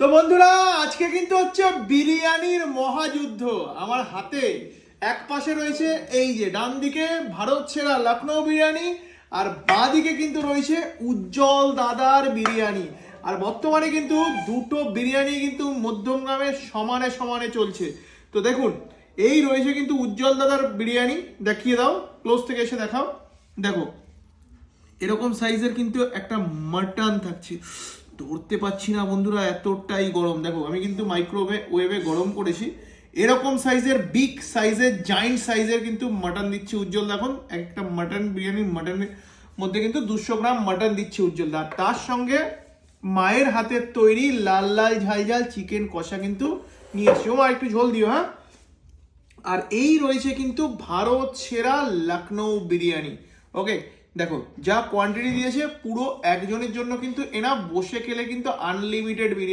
তো বন্ধুরা, আজকে কিন্তু হচ্ছে বিরিয়ানির মহাযুদ্ধ। আমার হাতে এক পাশে রয়েছে এই যে, ডান দিকে ভারত সেরা লখনৌ বিরিয়ানি, আর বাঁ দিকে কিন্তু রয়েছে উজ্জ্বল দাদার বিরিয়ানি। আর বর্তমানে কিন্তু দুটো বিরিয়ানি কিন্তু মধ্যমগ্রামে সমানে সমানে চলছে। তো দেখুন, এই রয়েছে কিন্তু উজ্জ্বল দাদার বিরিয়ানি। দেখিয়ে দাও, ক্লোজ থেকে এসে দেখাও। দেখো, এরকম সাইজের কিন্তু একটা মাটন থাকছে। ধরতে পাচ্ছি না বন্ধুরা, এতটাই গরম। দেখো, আমি কিন্তু মাইক্রোওয়ে ওয়েভে গরম করেছি। এরকম সাইজের বিগ সাইজের জায়েন্ট সাইজের কিন্তু মাটন দিচ্ছে উজ্জ্বল। দেখুন, একটা মাটন বিরিয়ানি মাটনের মধ্যে কিন্তু দুশো গ্রাম মাটন দিচ্ছে উজ্জ্বল। আর তার সঙ্গে মায়ের হাতের তৈরি লাল লাল, ঝাল ঝাল চিকেন কষা কিন্তু নিয়ে এসছি। ও একটু ঝোল দিও হ্যাঁ? আর এই রয়েছে কিন্তু ভারত সেরা লখনৌ বিরিয়ানি। ওকে দেখো যা কোয়ান্টিটি দিয়েছে পুরো একজনের জন্য কিন্তু এনা বসে খেলে কিন্তু আনলিমিটেড বিরিয়ানি।